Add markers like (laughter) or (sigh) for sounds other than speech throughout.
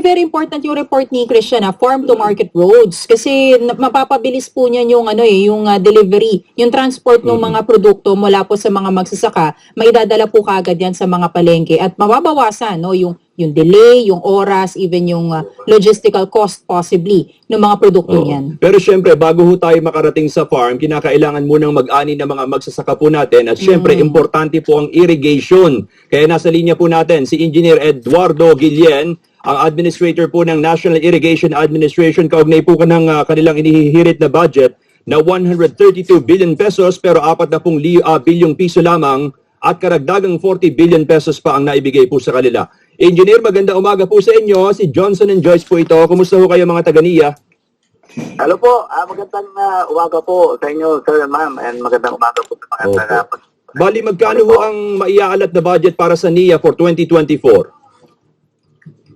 Very important yung report ni Christian na farm to market roads kasi na- mapapabilis po niyan yung ano eh, yung ah, delivery, yung transport ng mga produkto mula po sa mga magsasaka, maidadala po kagad yan sa mga palengke at mababawasan no yung yung delay, yung oras, even yung ah, logistical cost possibly ng mga produkto Oo. niyan. Pero syempre, bago ho tayo makarating sa farm, kinakailangan munang mag-ani ng mga magsasaka po natin. At syempre, importante po ang irrigation. Kaya nasa linya po natin si Engineer Eduardo Guillen, ang administrator po ng National Irrigation Administration. Kaugnay po ng ah, kanilang inihihirit na budget na 132 billion pesos pero apat na pong li- ah, bilyong piso lamang at karagdagang 40 billion pesos pa ang naibigay po sa kanila. Engineer, maganda umaga po sa inyo. Si Johnson and Joyce po ito. Kumusta ho kayo mga taga-NIA? Hello po, ah, magandang ah, umaga po sa inyo, sir and ma'am, and magandang umaga po sa mga taga Bali, magkano ho ang maiaalat na budget para sa NIA for 2024?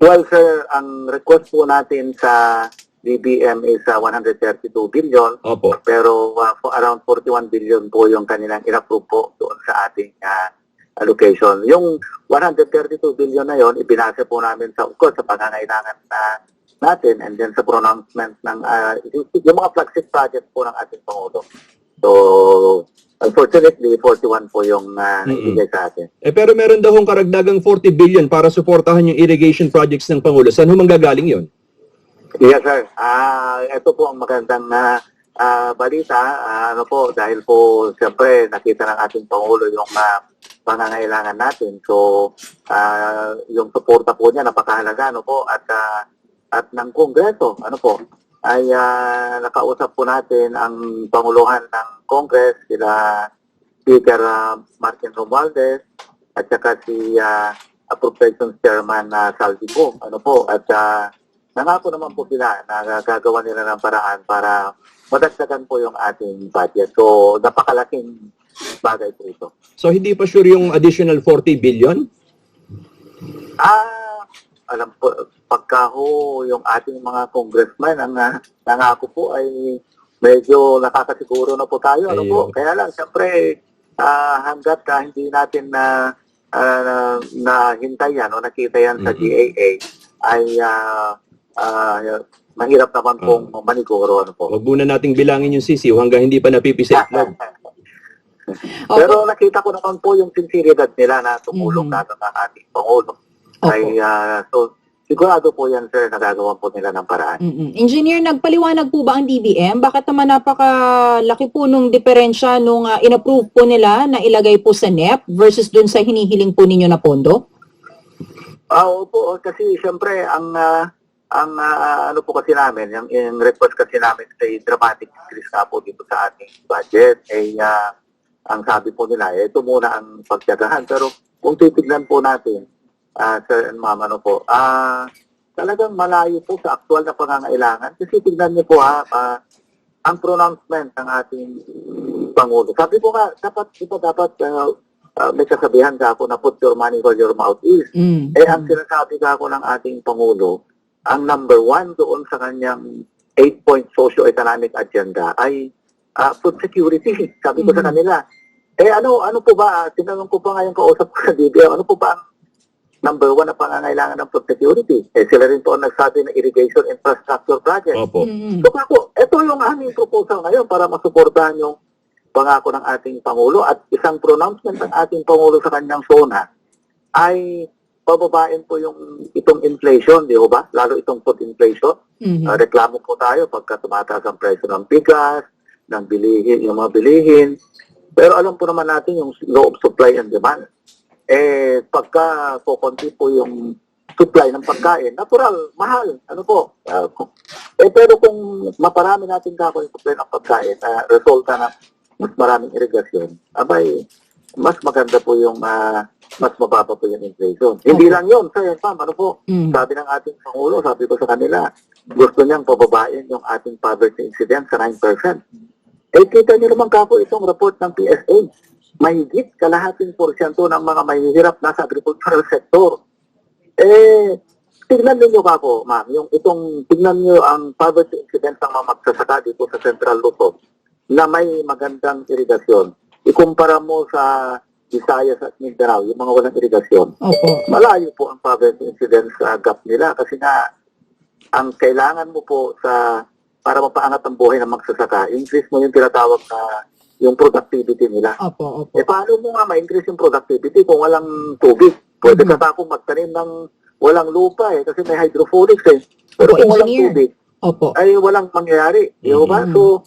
Well, sir, ang request po natin sa BBM is ah, 132 billion, Opo. pero ah, for around 41 billion po yung kanilang inapprove po doon sa ating ah, allocation. Yung 132 billion na yon, ibinase po namin sa, of course, sa pangangailangan na natin and then sa pronouncement ng yung, yung mga flagship project po ng ating Pangulo. So, unfortunately, 41 po yung uh, naibigay sa atin. Eh pero meron daw hong karagdagang 40 billion para suportahan yung irrigation projects ng Pangulo. Saan ho manggagaling yon? Yes, sir. Ah, ito po ang magandang na balita. Ah, ano po, dahil po siyempre nakita ng ating Pangulo yung ah, pangangailangan natin. So, ah, yung suporta po niya napakahalaga ano po at ah, at ng Kongreso, ano po, ay ah, nakausap po natin ang panguluhan ng Congress, sila Speaker ah, Martin Romualdez at saka si ah, Appropriations Chairman na Saldi po, ano po, at ah, nangako naman po sila na gagawa nila ng paraan para madagdagan po yung ating budget. So, napakalaking bagay po ito. So hindi pa sure yung additional 40 billion? Ah, alam po, pagka ho yung ating mga congressman ang nangako po ay medyo nakakasiguro na po tayo. Ano po? Ayun. Kaya lang, siyempre, ah, hanggat ka hindi natin na uh, na hintay yan o nakita yan sa. GAA ay ah, ah, mahirap naman pong maniguro. Ano po? Huwag muna nating bilangin yung sisiw hanggang hindi pa napipisa itlog. Opo. (laughs) Pero nakita ko naman po yung sinseridad nila na tumulong na ng ating Pangulo. Opo. Ay, ah, so, sigurado po yan, sir, nagagawa po nila ng paraan. Mm-mm. Engineer, nagpaliwanag po ba ang DBM? Bakit naman napakalaki po nung diferensya nung ah, inapprove po nila na ilagay po sa NEP versus dun sa hinihiling po ninyo na pondo? Ah, opo, kasi siyempre, ang, ah, ang ah, ano po kasi namin, yung, yung request kasi namin ay dramatic increase nga po dito sa ating budget, ay ah, ang sabi po nila, eh, ito muna ang pagtiyagahan. Pero kung titignan po natin, ah, sir and ma'am, ano po, ah, talagang malayo po sa aktual na pangangailangan. Kasi tignan niyo po ha, ah, ang pronouncement ng ating Pangulo. Sabi ko nga, dapat, ito dapat, ah, ah, may kasabihan ka ako na put your money where your mouth is. Mm. Eh, ang sinasabi ka ako ng ating Pangulo, ang number one doon sa kanyang eight-point socio-economic agenda ay ah, food security. Sabi ko sa Mhm. kanila, eh ano ano po ba, tinanong ko pa ngayon kausap ko sa DBM, ano po ba ang number one na pangangailangan ng food security? Eh, sila rin po ang nagsabi ng irrigation infrastructure project. Opo. Mm-mm. So ako, ito yung aming proposal ngayon para masuportahan yung pangako ng ating Pangulo at isang pronouncement ng ating Pangulo sa kanyang SONA ay pababain po yung itong inflation, di ba? Lalo itong food inflation. Mhm. Uh, reklamo po tayo pagka tumataas ang presyo ng bigas, ng bilihin, yung mga bilihin. Pero alam po naman natin yung law of supply and demand. Eh, pagka kukunti po yung supply ng pagkain, natural, mahal. Ano po? Uh, eh, pero kung maparami natin kako yung supply ng pagkain na resulta ng mas maraming irigasyon, abay, mas maganda po yung ah, mas mababa po yung inflation. Hindi lang yun, sir, ma'am, ano po? Mm. Sabi ng ating Pangulo, sabi ko sa kanila, gusto niyang pababain yung ating poverty incidence sa 9%. Eh, kita niyo naman kako itong report ng PSA. Mahigit kalahating porsyento ng mga mahihirap nasa agricultural sector. Eh, tignan niyo kako, ma'am, yung itong, tignan niyo ang poverty incidence ng mga magsasaka dito sa Central Luzon na may magandang irigasyon. Ikumpara mo sa Visayas at Mindanao, yung mga walang irigasyon, Opo. malayo po ang poverty incidence uh, gap nila kasi nga ang kailangan mo po sa para mapaangat ang buhay ng magsasaka, increase mo yung tinatawag na yung productivity nila. Opo, opo. Eh paano mo nga ma-increase yung productivity kung walang tubig? Pwede Mhm. ka tapong magtanim ng walang lupa eh kasi may hydroponics eh. Pero Opo, kung walang engineer. tubig, Opo. ay walang mangyayari. Di Mhm. ba? So,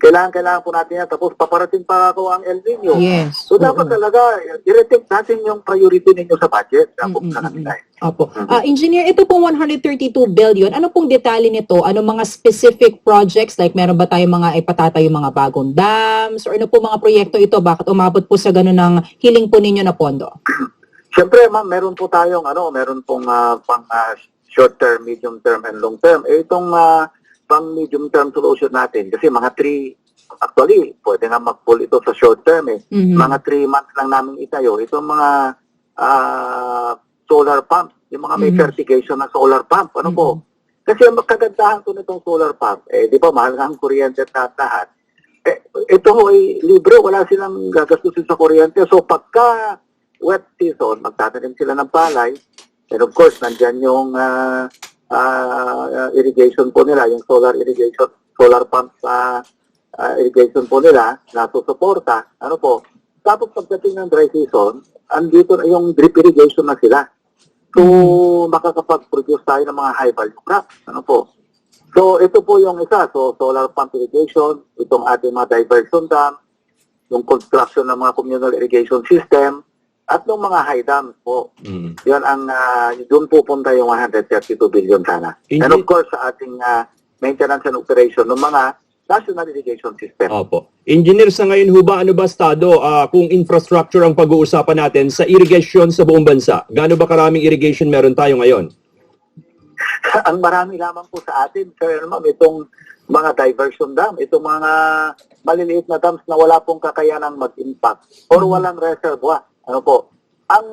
kailangan, kailangan po natin yan. Tapos paparating pa ako ang El Nino. Yes. So, dapat Oo. talaga, i-retake natin yung priority ninyo sa budget. Dapat kanila. eh. Opo. Mhm. Ah, engineer, ito pong 132 billion, ano pong detalye nito? Ano mga specific projects? Like meron ba tayong mga ipatatayo mga bagong dams? Or ano po mga proyekto ito? Bakit umabot po sa ganun ng hiling po ninyo na pondo? (clears throat) Siyempre, ma'am, meron po tayong, ano, meron pong ah, pang ah, short term, medium term, and long term. Eh, itong ah, pang medium term solution natin, kasi mga three, actually, pwede nga mag-pull ito sa short term eh. Mhm. Mga three months lang namin itayo. Itong mga ah, solar pump, yung mga may Mhm. certification na solar pump, ano po? Kasi ang kagandahan ko nitong solar pump, eh, di ba, mahal nga ang kuryente at lahat. Eh, ito ho ay libre, wala silang gagastusin sa kuryente. So, pagka wet season, magtatanim sila ng palay, and of course, nandyan yung ah, ah, irrigation po nila, yung solar irrigation, solar pump ah, ah, irrigation po nila, na susuporta, ano po. Tapos pagdating ng dry season, andito na yung drip irrigation na sila. So, makakapag-produce tayo ng mga high value crops. Ano po? So, ito po yung isa. So, solar pump irrigation, itong ating mga diversion dam, yung construction ng mga communal irrigation system, at ng mga high dams po. Mm. Yan ang, uh, doon pupunta yung 132 billion sana. And of course, sa ating ah, maintenance and operation ng mga national irrigation system. Opo. Engineer, sa ngayon ho ba, ano ba estado ah, kung infrastructure ang pag-uusapan natin sa irrigation sa buong bansa? Gaano ba karaming irrigation meron tayo ngayon? (laughs) ang marami lamang po sa atin, sir, ma'am, itong mga diversion dam, itong mga maliliit na dams na wala pong kakayanang mag-impact or walang reservoir. Ano po? Ang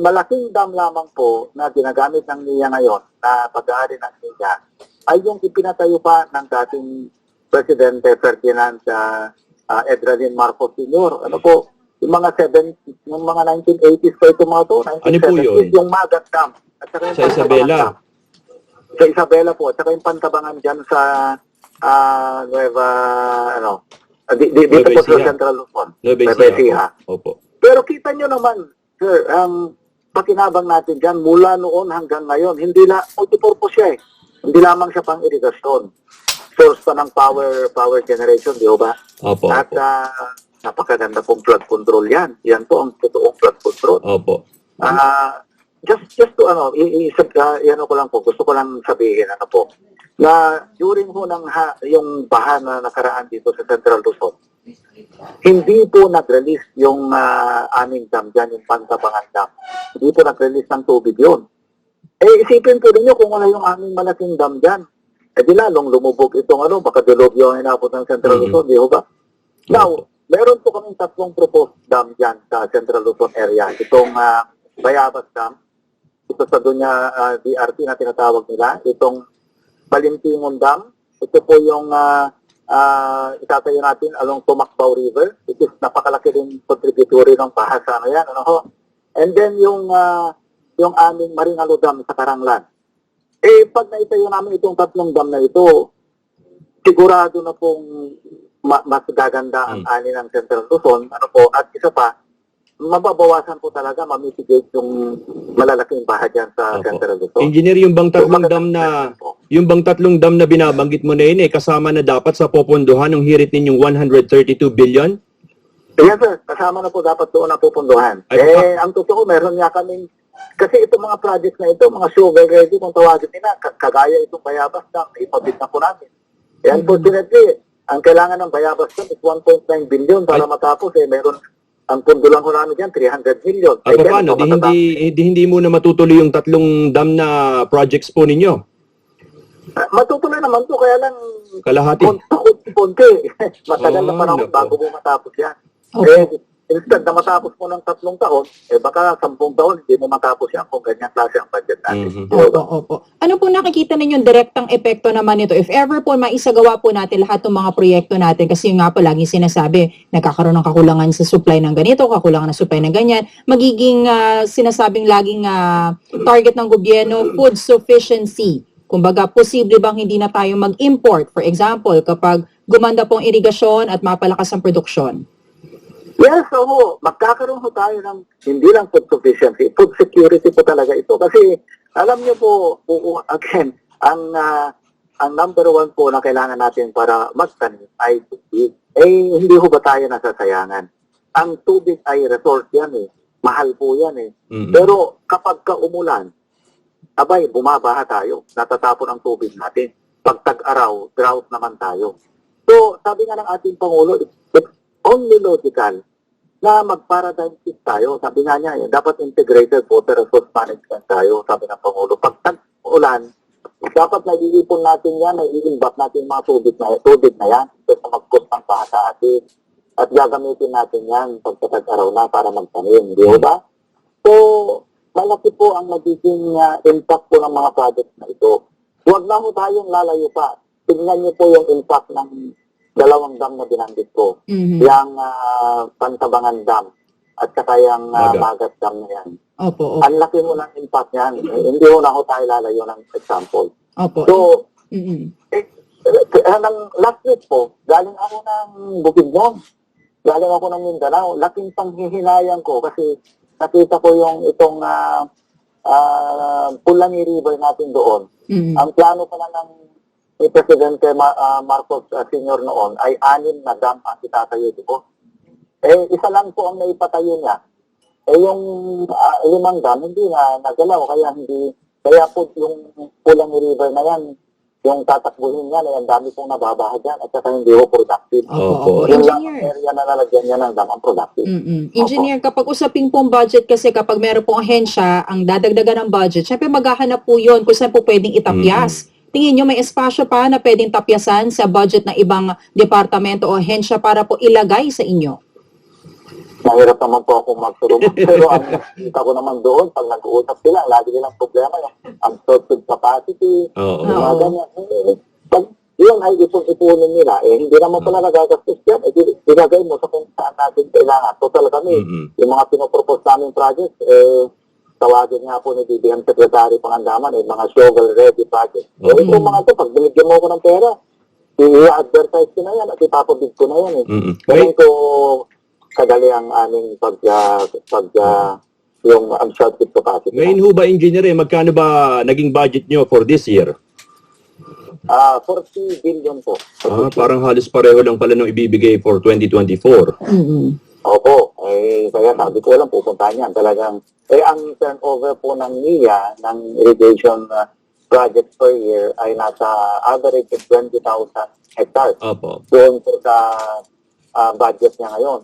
malaking dam lamang po na ginagamit ng NIA ngayon na pag-aari ng NIA ay yung ipinatayo pa ng dating Presidente Ferdinand uh, uh, Edralin Marcos Sr. Ano po? Yung mga 70, yung mga 1980s pa itong mga to, 1970s, Ano po yun? yung Magat Dam. At saka yung Sa Isabela. Dam sa Isabela po, at saka yung pantabangan dyan sa ah, Nueva, ano, ah, di, di, dito po sa. Central Luzon. Nueva. Ecija. Opo. Pero kita nyo naman, sir, ang pakinabang natin dyan, mula noon hanggang ngayon, hindi la, multipurpose siya eh. Hindi lamang siya pang irigasyon. Source pa ng power power generation, di ba? Opo. At Opo. ah, napakaganda pong flood control yan. Yan po ang totoong flood control. Opo. Ah, just just to ano, iisip ka, ano ko lang po, gusto ko lang sabihin ano po, na during ho ng ha, yung baha na nakaraan dito sa Central Luzon, hindi po nag-release yung ah, aming dam dyan, yung Pantabangan Dam. Hindi po nag-release ng tubig yun. Eh, isipin po ninyo kung wala yung aming malaking dam dyan. Eh, di lalong lumubog itong ano, baka dilubyo ang inabot ng Central Mhm. Luzon, di ho ba? Now, Opo. meron po kaming tatlong proposed dam dyan sa Central Luzon area. Itong ah, Bayabas Dam, ito sa Dunya ah, DRT na tinatawag nila, itong Balintingon Dam, ito po yung ah, ah, itatayo natin along Tumakbaw River. It is napakalaki din contributory ng baha sa ano yan. Ano ho? And then yung ah, yung aming Maringalo Dam sa Karanglan. Eh, pag naitayo namin itong tatlong dam na ito, sigurado na pong ma- mas gaganda ang Hmm. ani ng Central Luzon. Ano po, at isa pa, mababawasan po talaga, mamitigate yung malalaking baha dyan sa Opo. Central Luzon. Engineer, yung bang tatlong So, dam na yung bang tatlong dam na binabanggit mo na yun eh, kasama na dapat sa popondohan ng hirit ninyong 132 billion? Yes, sir. Kasama na po dapat doon ang pupunduhan. Ay, eh, ang totoo, meron nga kaming, kasi itong mga projects na ito, mga shovel ready, kung tawagin nila, ka- kagaya itong Bayabas Dam, ipabit na po namin. Eh, unfortunately, ang kailangan ng Bayabas Dam is 1.9 billion para matapos. Eh, meron, ang pundo lang ko namin dyan, 300 million. At Eh, paano? Di, hindi, hindi, hindi muna matutuloy yung tatlong dam na projects po ninyo? Ah, Matutuloy naman to, kaya lang Kalahati. konti-konti. (laughs) Matagal na Oh, panahon nako. bago mo matapos yan. Opo. Eh, instead na matapos mo ng tatlong taon, eh baka sampung taon, hindi mo matapos yan kung ganyan klase ang budget natin. Mhm. Ba? Opo, opo. Ano po nakikita ninyong direktang epekto naman nito? If ever po maisagawa po natin lahat ng mga proyekto natin, kasi yung nga po laging sinasabi, nagkakaroon ng kakulangan sa supply ng ganito, kakulangan ng supply ng ganyan, magiging ah, sinasabing laging ah, target ng gobyerno, food sufficiency. Kumbaga, posible bang hindi na tayo mag-import? For example, kapag gumanda pong irigasyon at mapalakas ang produksyon. Yes, oo. Magkakaroon ho tayo ng hindi lang food sufficiency, food security po talaga ito. Kasi alam niyo po, again, ang ah, ang number one po na kailangan natin para magtanim ay tubig. Eh, hindi ho ba tayo nasasayangan? Ang tubig ay resource yan eh. Mahal po yan eh. Mhm. Pero kapag ka umulan, abay, bumabaha tayo. Natatapon ang tubig natin. Pag tag-araw, drought naman tayo. So, sabi nga ng ating Pangulo, it's only logical na mag-paradigm shift tayo. Sabi nga niya, eh, dapat integrated water resource management tayo, sabi ng Pangulo. Pag tag-ulan, dapat naiipon natin yan, naiimbak natin mga tubig na, tubig na yan, kasi mag-cost ng baha sa atin. At gagamitin natin yan pag araw na para magtanim, di ba? So, malaki po ang magiging ah, impact po ng mga projects na ito. Huwag na po tayong lalayo pa. Tingnan niyo po yung impact ng dalawang dam na binanggit ko. Mhm. Yung ah, Pantabangan Dam at saka yung ah, Magat. Dam na yan. Opo, opo. Ang laki mo ng impact niyan. Eh, hindi mo na ako tayo lalayo ng example. opo. So, Mhm. eh, eh, ng last week po, galing ako ng Bukidnon. Galing ako ng Mindanao. Laking panghihinayang ko kasi nakita ko yung itong uh, Pulangi River natin doon. Mhm. Ang plano pala ng ni Presidente Ma- ah, Marcos ah, Sr. noon ay anim na dam ang itatayo dito. Eh, isa lang po ang naipatayo niya. Eh, yung ah, limang dam, hindi na nagalaw. Kaya hindi, kaya po yung Pulang River na yan, yung tatakbuhin niya, na yan, dami pong nababaha dyan at saka hindi po productive. Opo, Opo. Yung lang ang Engineer. area na nalagyan niya ng dam ang productive. mm Engineer, kapag usaping pong budget kasi kapag meron pong ahensya, ang dadagdagan ng budget, syempre maghahanap po yun kung saan po pwedeng itapyas. Tingin nyo may espasyo pa na pwedeng tapyasan sa budget ng ibang departamento o ahensya para po ilagay sa inyo? Mahirap naman po ako magtulungan. (laughs) Pero ang nakita ko naman doon, pag nag-uusap sila, lagi nilang problema yung absorptive capacity, Oo. mga ganyan. Eh, Pag yun ay ipon-ipunin nila, eh hindi naman pala nagagastos yan. Eh, di- ilagay mo sa kung saan natin kailangan. Total kami, Mhm. yung mga pinopropose namin projects, eh, tawagin nga po ni BBM Secretary Pangandaman, eh, mga shovel-ready projects. Eh, Mhm. itong mga to, pag binigyan mo ko ng pera, i-advertise ko na yan at ipapabid ko na yan eh. Mhm. Ganun ko kadali ang aming pag, ah, pag ah, yung absorptive capacity. Ngayon ho ba, engineer, eh, magkano ba naging budget nyo for this year? Ah, 40 billion po. Ah, parang halos pareho lang pala nung ibibigay for 2024. mm Opo, eh, kaya sabi ko lang pupuntahan yan. Talagang, eh, ang turnover po ng NIA, ng irrigation ah, project per year, ay nasa average of 20,000 hectares. Opo. Doon po sa ah, budget niya ngayon.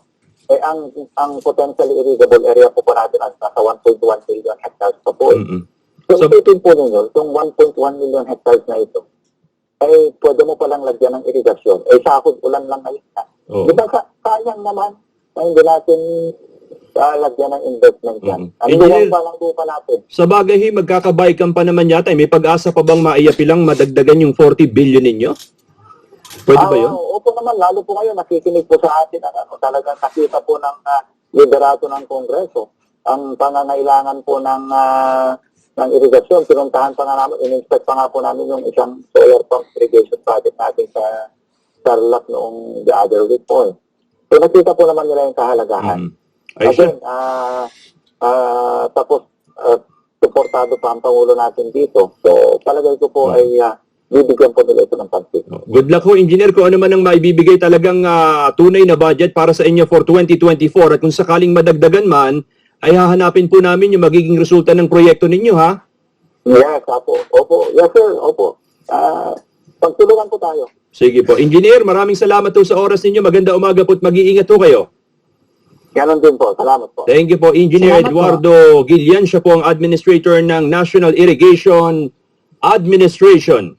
Eh, ang ang potentially irrigable area po po natin ay nasa 1.1 billion hectares pa po. eh. Mhm. So, So- isipin po ninyo, itong 1.1 million hectares na ito, eh, pwede mo palang lagyan ng irigasyon. Eh, sakot ulan lang ngayon na. Oo. Di ba, sa- sayang naman na hindi natin ah, lagyan ng investment yan. Mhm. Ang luwang pa lang lupa natin. Sa bagay, eh, magkakabaikan pa naman yata. eh. May pag-asa pa bang maiyapilang madagdagan yung 40 billion ninyo? Pwede ba Ah, yun? oo, Opo naman, lalo po ngayon, nakikinig po sa atin. Ano, talagang nakita po ng ah, liderato ng Kongreso. Ang pangangailangan po ng ah, ng irigasyon, pinuntahan pa nga namin, in-inspect pa nga po namin yung isang solar pump irrigation project natin sa Tarlac noong the other week po. Eh. So nakita po naman nila yung kahalagahan. Mhm. Ay, siya. Again, ah ah, tapos ah, suportado pa ang Pangulo natin dito. So palagay ko po Hmm. ay ah, bibigyan po nila ito ng pansin. Good luck ho, engineer, kung ano man ang maibibigay talagang ah, tunay na budget para sa inyo for 2024 at kung sakaling madagdagan man, ay hahanapin po namin yung magiging resulta ng proyekto ninyo, ha? Yes, opo. Opo. Yes, sir. Opo. Ah, pagtulungan po tayo. Sige po. Engineer, maraming salamat po sa oras ninyo. Maganda umaga po at mag-iingat po kayo. Ganon din po. Salamat po. Thank you po, Engineer Salamat po. Eduardo Gillian. Siya po ang Administrator ng National Irrigation Administration.